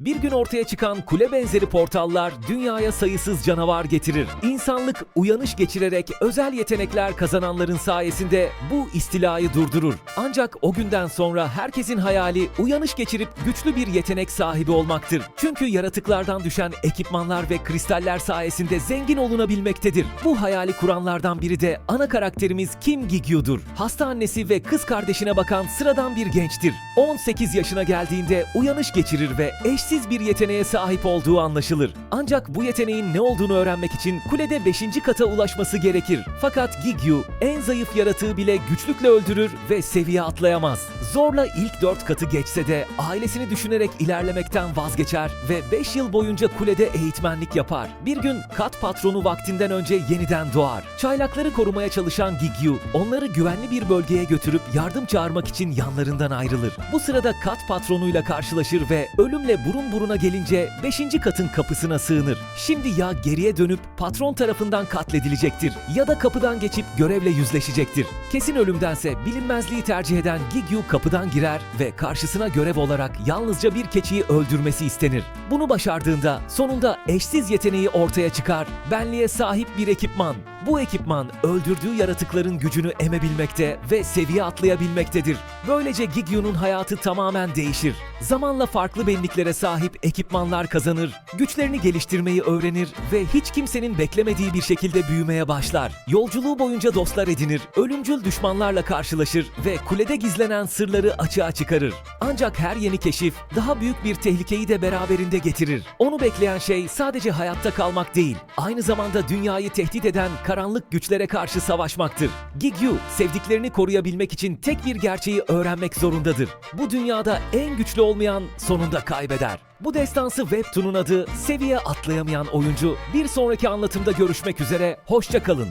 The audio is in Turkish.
Bir gün ortaya çıkan kule benzeri portallar dünyaya sayısız canavar getirir. İnsanlık uyanış geçirerek özel yetenekler kazananların sayesinde bu istilayı durdurur. Ancak o günden sonra herkesin hayali uyanış geçirip güçlü bir yetenek sahibi olmaktır. Çünkü yaratıklardan düşen ekipmanlar ve kristaller sayesinde zengin olunabilmektedir. Bu hayali kuranlardan biri de ana karakterimiz Kim Gigyu'dur. Hasta annesi ve kız kardeşine bakan sıradan bir gençtir. 18 yaşına geldiğinde uyanış geçirir ve eşsiz bir yeteneğe sahip olduğu anlaşılır. Ancak bu yeteneğin ne olduğunu öğrenmek için kulede 5. kata ulaşması gerekir. Fakat Gigyu en zayıf yaratığı bile güçlükle öldürür ve seviye atlayamaz. Zorla ilk 4 katı geçse de ailesini düşünerek ilerlemekten vazgeçer ve 5 yıl boyunca kulede eğitmenlik yapar. Bir gün kat patronu vaktinden önce yeniden doğar. Çaylakları korumaya çalışan Gigyu onları güvenli bir bölgeye götürüp yardım çağırmak için yanlarından ayrılır. Bu sırada kat patronuyla karşılaşır ve ölümle burun buruna gelince 5. katın kapısına sığınır. Şimdi ya geriye dönüp patron tarafından katledilecektir ya da kapıdan geçip görevle yüzleşecektir. Kesin ölümdense bilinmezliği tercih eden Gigyu kapıdan girer ve karşısına görev olarak yalnızca bir keçiyi öldürmesi istenir. Bunu başardığında sonunda eşsiz yeteneği ortaya çıkar. Benliğe sahip bir ekipman. Bu ekipman öldürdüğü yaratıkların gücünü emebilmekte ve seviye atlayabilmektedir. Böylece Gigyu'nun hayatı tamamen değişir. Zamanla farklı benliklere sahip ekipmanlar kazanır, güçlerini geliştirmeyi öğrenir ve hiç kimsenin beklemediği bir şekilde büyümeye başlar. Yolculuğu boyunca dostlar edinir, ölümcül düşmanlarla karşılaşır ve kulede gizlenen sırları açığa çıkarır. Ancak her yeni keşif daha büyük bir tehlikeyi de beraberinde getirir. Onu bekleyen şey sadece hayatta kalmak değil, aynı zamanda dünyayı tehdit eden karanlık güçlere karşı savaşmaktır. Gigyu, sevdiklerini koruyabilmek için tek bir gerçeği öğrenmek zorundadır. Bu dünyada en güçlü olmayan sonunda kaybeder. Bu destansı Webtoon'un adı Seviye Atlayamayan Oyuncu. Bir sonraki anlatımda görüşmek üzere, hoşça kalın.